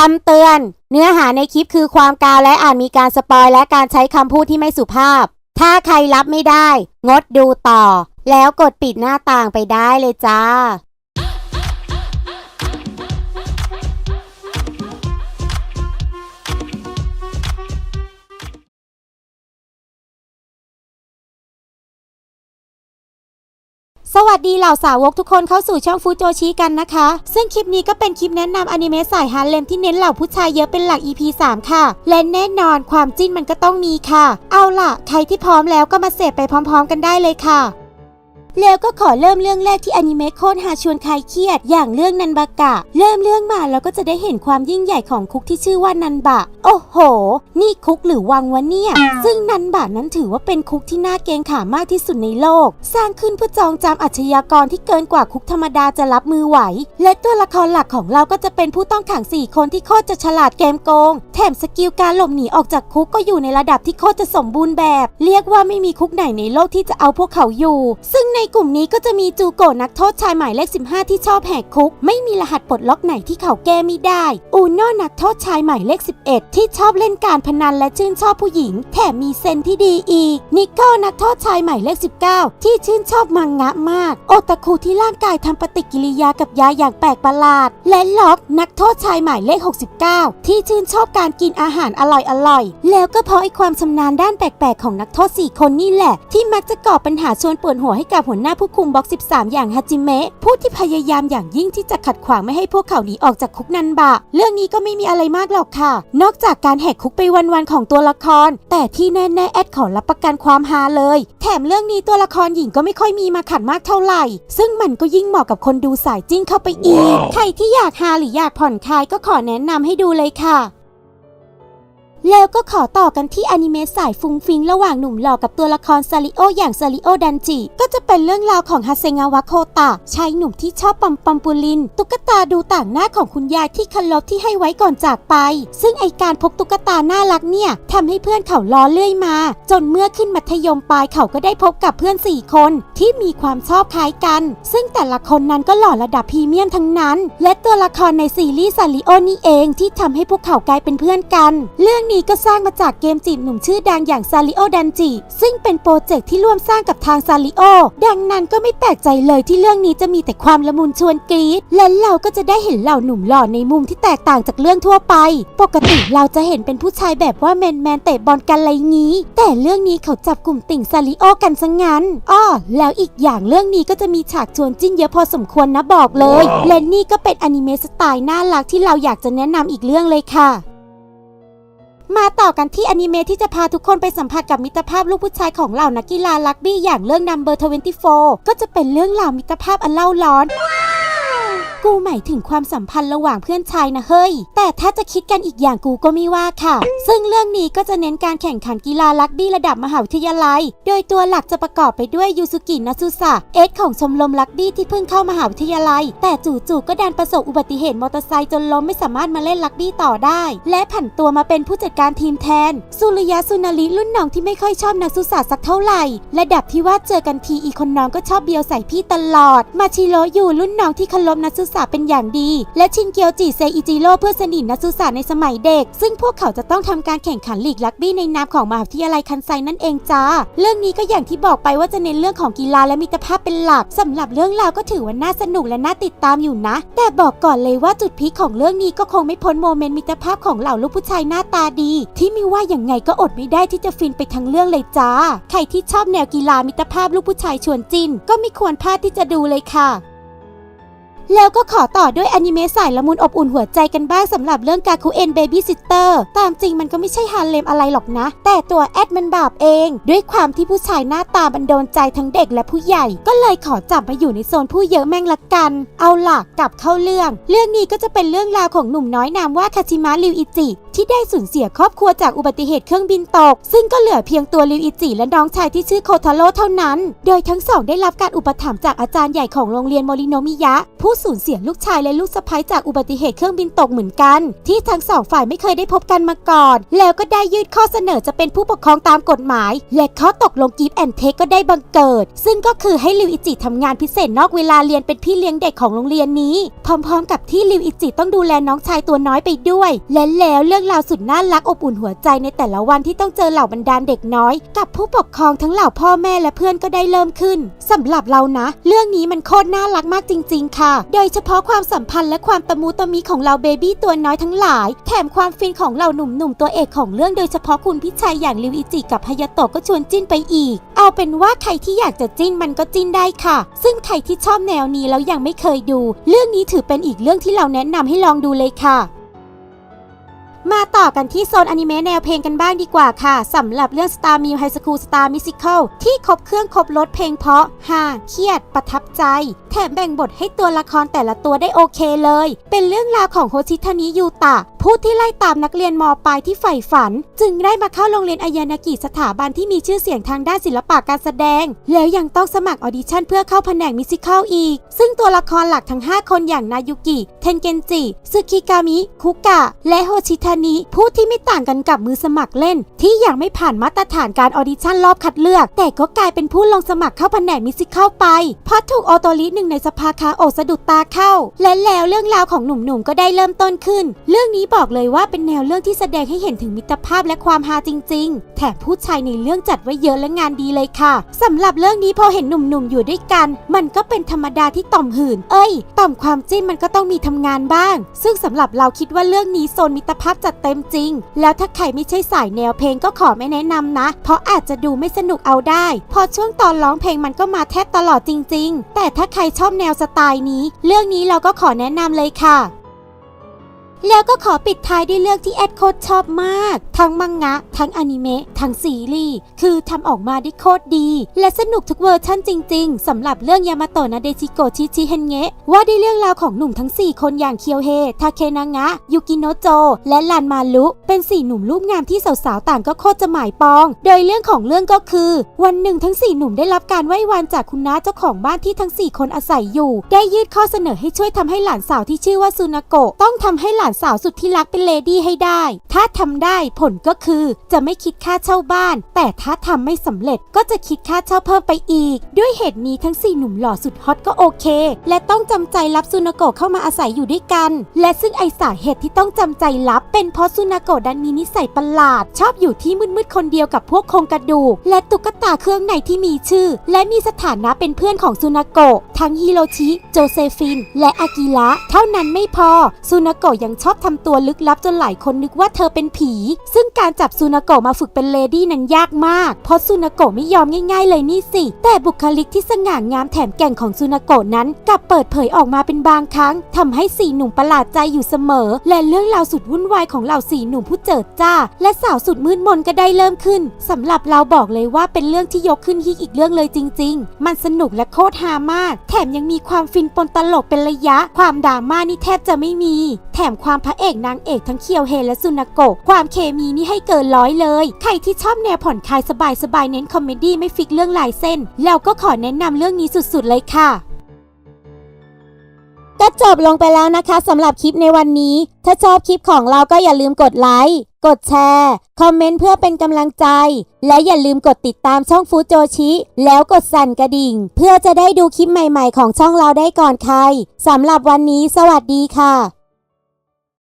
คำเตือน เนื้อหาในคลิปคือความกาวและอาจมีการสปอยและการใช้คำพูดที่ไม่สุภาพ ถ้าใครรับไม่ได้ งดดูต่อ แล้วกดปิดหน้าต่างไปได้เลยจ้า วัสดีเหล่าสาวกทุกคนเข้าสู่ช่องฟูโจชิกันนะคะ ซึ่งคลิปนี้ก็เป็นคลิปแนะนำอนิเมะสายฮาร์เลมที่เน้นเหล่าผู้ชายเยอะเป็นหลัก EP 3 ค่ะ และแน่นอนความจิ้นมันก็ต้องมีค่ะ เอาล่ะ ใครที่พร้อมแล้วก็มาเสพไปพร้อม ๆ กันได้เลยค่ะ แล้วก็ขอเริ่มเรื่องแรกที่อนิเมะโคตรหาชวนคลายเครียด อย่างเรื่องนันบากะ เริ่มเรื่องมาแล้วก็จะได้เห็นความยิ่งใหญ่ของคุกที่ชื่อว่านันบะ โอ้โห นี่คุกหรือวังวะเนี่ย ซึ่งนันบะนั้นถือว่าเป็นคุกที่น่าเกรงขามมากที่สุดในโลก สร้างขึ้นเพื่อจองจำอาชญากรที่เกินกว่าคุกธรรมดาจะรับมือไหว และตัวละครหลักของเราก็จะเป็นผู้ต้องขัง 4 คนที่โคตรจะฉลาดเกมโกง แถมสกิลการหลบหนีออกจากคุกก็อยู่ในระดับที่โคตรจะสมบูรณ์แบบ เรียกว่าไม่มีคุกไหนในโลกที่จะเอาพวกเขาอยู่ ซึ่งในกลุ่มนี้ก็จะมีจูโกนักโทษชายหมายเลข 15 ที่ชอบแหกคุก ไม่มีรหัสปลดล็อกไหนที่เขาแก้ไม่ได้ อูโน่นักโทษชายหมายเลข 11 ที่ชอบเล่นการพนันและชื่นชอบผู้หญิง แถมมีเซนที่ดีอีก นิโก้นักโทษชายหมายเลข 19 ที่ชื่นชอบมังงะมาก โอตาคุที่ร่างกายทำปฏิกิริยากับยาอย่างแปลกประหลาด และล็อกนักโทษชายหมายเลข 69 ที่ชื่นชอบการกินอาหารอร่อยๆแล้วก็เพราะไอความชำนาญด้านแปลกๆของนักโทษ4คนนี่แหละ ที่มักจะก่อปัญหาชวนปวดหัวให้กับหัวหน้าผู้คุมบล็อก13 อย่างฮาจิเมะผู้ที่พยายามอย่างยิ่งที่จะขัดขวางไม่ให้พวกเขาหนีออกจากคุกนันบะ เรื่องนี้ก็ไม่มีอะไรมากหรอกค่ะ นอกจากการแหกคุกไปวันๆของตัวละคร แต่ที่แน่ๆแอดขอรับประกันความฮาเลย แถมเรื่องนี้ตัวละครหญิงก็ไม่ค่อยมีมาขัดมากเท่าไหร่ ซึ่งมันก็ยิ่งเหมาะกับคนดูสายจิ้นเข้าไปอีก ใครที่อยากฮาหรืออยากผ่อนคลายก็ขอแนะนำให้ดูเลยค่ะ แล้วก็ขอต่อกันที่อนิเมะสายฟุ้งฟิงระหว่างหนุ่มหล่อกับตัวละครซาริโออย่างซาริโอดันจิ ก็จะเป็นเรื่องราวของฮาเซงาวะโคตะชายหนุ่มที่ชอบปัมปัมปุลิน ตุ๊กตาดูต่างหน้าของคุณยายที่เคารพที่ให้ไว้ก่อนจากไป ซึ่งไอการพกตุ๊กตาน่ารักเนี่ยทำให้เพื่อนเขาล้อเลื่อยมา จนเมื่อขึ้นมัธยมปลายเขาก็ได้พบกับเพื่อน 4 คน ที่มีความชอบคล้ายกัน ซึ่งแต่ละคนนั้นก็หล่อระดับพรีเมียมทั้งนั้น และตัวละครในซีรีส์ซาริโอนี่เองที่ทำให้พวกเขากลายเป็นเพื่อนกัน เรื่องนี้ก็สร้างมาจากเกมจีบหนุ่มชื่อดังอย่างซาริโอดันจิ ซึ่งเป็นโปรเจกต์ที่ร่วมสร้างกับทางซาริโอ ดังนั้นก็ไม่แปลกใจเลยที่เรื่องนี้จะมีแต่ความละมุนชวนกรี๊ด และเราก็จะได้เห็นเหล่าหนุ่มหล่อในมุมที่แตกต่างจากเรื่องทั่วไป ปกติเราจะเห็นเป็นผู้ชายแบบว่าแมนแมนๆเตะบอลกันอะไรงี้ แต่เรื่องนี้เขาจับกลุ่มติ่งซาริโอกันซะงั้น อ้อ แล้วอีกอย่างเรื่องนี้ก็จะมีฉากชวนจิ้นเยอะพอสมควรนะบอกเลย และนี่ก็เป็นอนิเมะสไตล์น่ารักที่เราอยากจะแนะนำอีกเรื่องเลยค่ะ มาต่อกันที่อนิเมะที่จะพาทุกคนไปสัมผัสกับมิตรภาพลูกผู้ชายของเหล่านักกีฬาลักบี้อย่างเรื่อง Number 24 ก็จะเป็นเรื่องราวมิตรภาพอันเล่าร้อน กูหมายถึงความสัมพันธ์ระหว่างเพื่อนชายนะเฮ้ย แต่ถ้าจะคิดกันอีกอย่างกูก็ไม่ว่าค่ะ ซึ่งเรื่องนี้ก็จะเน้นการแข่งขันกีฬาลักบี้ระดับมหาวิทยาลัย โดยตัวหลักจะประกอบไปด้วยยูสุกินัสุสะเอสของชมรมลักบี้ที่เพิ่งเข้ามหาวิทยาลัย แต่จู่ๆก็ดันประสบอุบัติเหตุมอเตอร์ไซค์จนล้มไม่สามารถมาเล่นลักบี้ต่อได้ และผันตัวมาเป็นผู้จัดการทีมแทนสุริยะสุนารีรุ่นน้องที่ไม่ค่อยชอบนักสุสะสักเท่าไหร่ระดับที่ว่าเจอกันทีอีคนน้องก็ชอบเบียวใส่พี่ตลอด มาชิโรอยู่รุ่นน้องที่เคารพนักศึกษาเป็นอย่างดี และชินเกียวจิเซอิจิโร่เพื่อนสนิทนักศึกษาในสมัยเด็ก ซึ่งพวกเขาจะต้องทำการแข่งขันลีกลักบี้ในนามของมหาวิทยาลัยคันไซนั่นเองจ้า เรื่องนี้ก็อย่างที่บอกไปว่าจะเน้นเรื่องของกีฬาและมิตรภาพเป็นหลักสำหรับเรื่องราวก็ถือว่าน่าสนุกและน่าติดตามอยู่นะ แต่บอกก่อนเลยว่าจุดพีคของเรื่องนี้ก็คงไม่พ้นโมเมนต์มิตรภาพของเหล่าลูกผู้ชายหน้าตาดี ที่ไม่ว่าอย่างไงก็อดไม่ได้ที่จะฟินไปทั้งเรื่องเลยจ้า ใครที่ชอบแนวกีฬามิตรภาพลูกผู้ชายชวนจินก็ไม่ควรพลาดที่จะดูเลยค่ะ แล้วก็ขอต่อด้วยอนิเมะสายละมุนอบอุ่นหัวใจกันบ้างสำหรับเรื่องกาคูเอ็นเบบี้ซิสเตอร์ตามจริงมันก็ไม่ใช่ฮาเลมอะไรหรอกนะ แต่ตัวแอดมันบาปเอง ด้วยความที่ผู้ชายหน้าตาบันโดนใจทั้งเด็กและผู้ใหญ่ ก็เลยขอจับมาอยู่ในโซนผู้เยอะแม่งละกัน เอาล่ะกลับเข้าเรื่อง เรื่องนี้ก็จะเป็นเรื่องราวของหนุ่มน้อยนามว่าคาชิมะริวอิจิ ที่ได้สูญเสียครอบครัวจากอุบัติเหตุเครื่องบินตก ซึ่งก็เหลือเพียงตัวริวอิจิและน้องชายที่ชื่อโคทาโร่เท่านั้น โดยทั้งสองได้รับการอุปถัมภ์จากอาจารย์ใหญ่ของโรงเรียนโมริโนมิยะ ผู้สูญเสียลูกชายและลูกสะใภ้จากอุบัติเหตุเครื่องบินตกเหมือนกัน ที่ทั้งสองฝ่ายไม่เคยได้พบกันมาก่อน แล้วก็ได้ยื่นข้อเสนอจะเป็นผู้ปกครองตามกฎหมาย และข้อตกลงกิฟต์แอนเทคก็ได้บังเกิด ซึ่งก็คือให้ริวอิจิทำงานพิเศษนอกเวลาเรียนเป็นพี่เลี้ยงเด็กของโรงเรียนนี้ พร้อม ๆ กับที่ริวอิจิต้องดูแลน้องชายตัวน้อยไปด้วย และแล้วเรื่องราวสุดน่ารักอบอุ่นหัวใจในแต่ละวันที่ต้องเจอเหล่าบรรดาเด็กน้อย กับผู้ปกครองทั้งเหล่าพ่อแม่และเพื่อนก็ได้เริ่มขึ้นสำหรับเรานะ เรื่องนี้มันโคตรน่ารักมากจริง ๆ ค่ะ โดยเฉพาะความสัมพันธ์และความตะมูตะมีของเราเบบี้ตัวน้อยทั้งหลาย แถมความฟินของเราหนุ่มๆตัวเอกของเรื่องโดยเฉพาะคุณพิชัยอย่างริวอิจิกับฮายาโตะก็ชวนจิ้นไปอีก เอาเป็นว่าใครที่อยากจะจิ้นมันก็จิ้นได้ค่ะ ซึ่งใครที่ชอบแนวนี้แล้วยังไม่เคยดู เรื่องนี้ถือเป็นอีกเรื่องที่เราแนะนำให้ลองดูเลยค่ะ มาต่อกันที่โซนอนิเมะแนวเพลงกันบ้างดีกว่าค่ะสำหรับเรื่อง Star m i l High School Star Musical ที่ครบเครื่องครบรถเพลงเพราะฮาเครียด ประทับใจ ถมแบ่งบทให้ตัวละครแต่ละตัวได้โอเคเลย เป็นเรื่องราวของโฮชิทานิยูตะ ผู้ที่ไล่ตามนักเรียนมปลายที่ใฝ่ฝัน จึงได้มาเข้าโรงเรียนอายานากิสถาบันที่มีชื่อเสียงทางด้านศิลปะการแสดง แล้วยังต้องสมัครออดิชั่นเพื่อเข้าแผนกมิวสิควลอีก ซึ่งตัวละครหลักทั้ง 5 คนอย่างนายุกิเทนเกนจิซึคิกามิ คุกะ และโฮชิทานิผู้ที่ไม่ต่างกันกับมือสมัครเล่น ที่ยังไม่ผ่านมาตรฐานการออดิชั่นรอบคัดเลือก แต่ก็กลายเป็นผู้ลงสมัครเข้าแผนกมิวสิควลไปเพราะถูกโอโตริหนึ่งในสภาคาโอสะดุดตาเข้า และแล้วเรื่องราวของหนุ่มๆก็ได้เริ่มต้นขึ้น เรื่องนี้บอกเลยว่าเป็นแนวเรื่องที่แสดงให้เห็นถึงมิตรภาพและความฮาจริง ๆ แถมผู้ชายในเรื่องจัดไว้เยอะและงานดีเลยค่ะสำหรับเรื่องนี้พอเห็นหนุ่มๆอยู่ด้วยกัน มันก็เป็นธรรมดาที่ต่อมหื่น เอ้ย ต่อมความจิ้นมันก็ต้องมีทำงานบ้าง ซึ่งสำหรับเราคิดว่าเรื่องนี้โซนมิตรภาพจัดเต็มจริง แล้วถ้าใครไม่ใช่สายแนวเพลงก็ขอไม่แนะนำนะ เพราะอาจจะดูไม่สนุกเอาได้ พอช่วงตอนร้องเพลงมันก็มาแทบตลอดจริง ๆ แต่ถ้าใครชอบแนวสไตล์นี้ เรื่องนี้เราก็ขอแนะนำเลยค่ะ แล้วก็ขอปิดท้ายด้วยเรื่องที่แอดโคตรชอบมาก ทั้งมังงะ ทั้งอนิเมะ ทั้งซีรีส์ คือทำออกมาได้โคตรดี และสนุกทุกเวอร์ชั่นจริง ๆสำหรับเรื่องยามาโตะนาเดชิโกะชิชิเฮนเงะว่าได้เรื่องราวของหนุ่มทั้ง 4 คนอย่างเคียวเฮ ทาเคนางะ ยูกิโนโจ และลันมารุเป็นสี่หนุ่มรูปงามที่สาวๆ ต่างก็โคตรจะหมายปอง โดยเรื่องของเรื่องก็คือ วันหนึ่งทั้ง 4 หนุ่มได้รับการไหว้วานจากคุณน้าเจ้าของบ้านที่ทั้ง 4 คนอาศัยอยู่ ได้ยื่นข้อเสนอให้ช่วยทำให้หลานสาวที่ชื่อว่าซูนาโกะต้องทำให้หลานสาวสุดที่รักเป็นเลดี้ให้ได้ ถ้าทำได้ผลก็คือจะไม่คิดค่าเช่าบ้าน แต่ถ้าทำไม่สำเร็จก็จะคิดค่าเช่าเพิ่มไปอีก ด้วยเหตุนี้ทั้ง 4 หนุ่มหล่อสุดฮอตก็โอเค และต้องจำใจรับซูนาโกะเข้ามาอาศัยอยู่ด้วยกัน และซึ่งไอสาเหตุที่ต้องจำใจรับ เป็นเพราะซูนาโกะดันมีนิสัยประหลาด ชอบอยู่ที่มืดๆคนเดียวกับพวกโครงกระดูก และตุ๊กตาเครื่องในที่มีชื่อ และมีสถานะเป็นเพื่อนของซูนาโกะทั้งฮิโรชิ โจเซฟิน และอากิระเท่านั้นไม่พอซูนาโกะยังชอบทำตัวลึกลับจนหลายคนนึกว่าเธอเป็นผี ซึ่งการจับซูนาโกะมาฝึกเป็นเลดี้นั้นยากมาก เพราะซูนาโกะไม่ยอมง่าย ๆ เลยนี่สิ แต่บุคลิกที่สง่างามแถมแก่งของซูนาโกะนั้นกลับเปิดเผยออกมาเป็นบางครั้งทำให้สี่หนุ่มประหลาดใจอยู่เสมอ และเรื่องราวสุดวุ่นวายของเหล่าสี่หนุ่มผู้เจิดจ้า และสาวสุดมืดมนก็ได้เริ่มขึ้นสำหรับเราบอกเลยว่าเป็นเรื่องที่ยกขึ้นฮิกอีกเรื่องเลยจริง ๆ มันสนุกและโคตรฮามาก แถมยังมีความฟินปนตลกเป็นระยะ ความดราม่านี่แทบจะไม่มี แถมความพระเอกนางเอกทั้งเคียวเฮและซุนาโกะความเคมีนี่ให้เกินร้อยเลย ใครที่ชอบแนวผ่อนคลายสบายๆเน้นคอมเมดี้ไม่ฟิกเรื่องลายเส้น แล้วก็ขอแนะนำเรื่องนี้สุดๆเลยค่ะก็จบลงไปแล้วนะคะสำหรับคลิปในวันนี้ ถ้าชอบคลิปของเราก็อย่าลืมกดไลค์ กดแชร์ คอมเมนต์เพื่อเป็นกำลังใจ และอย่าลืมกดติดตามช่องฟูโจชิ แล้วกดสั่นกระดิ่ง เพื่อจะได้ดูคลิปใหม่ๆของช่องเราได้ก่อนใครสำหรับวันนี้ สวัสดีค่ะ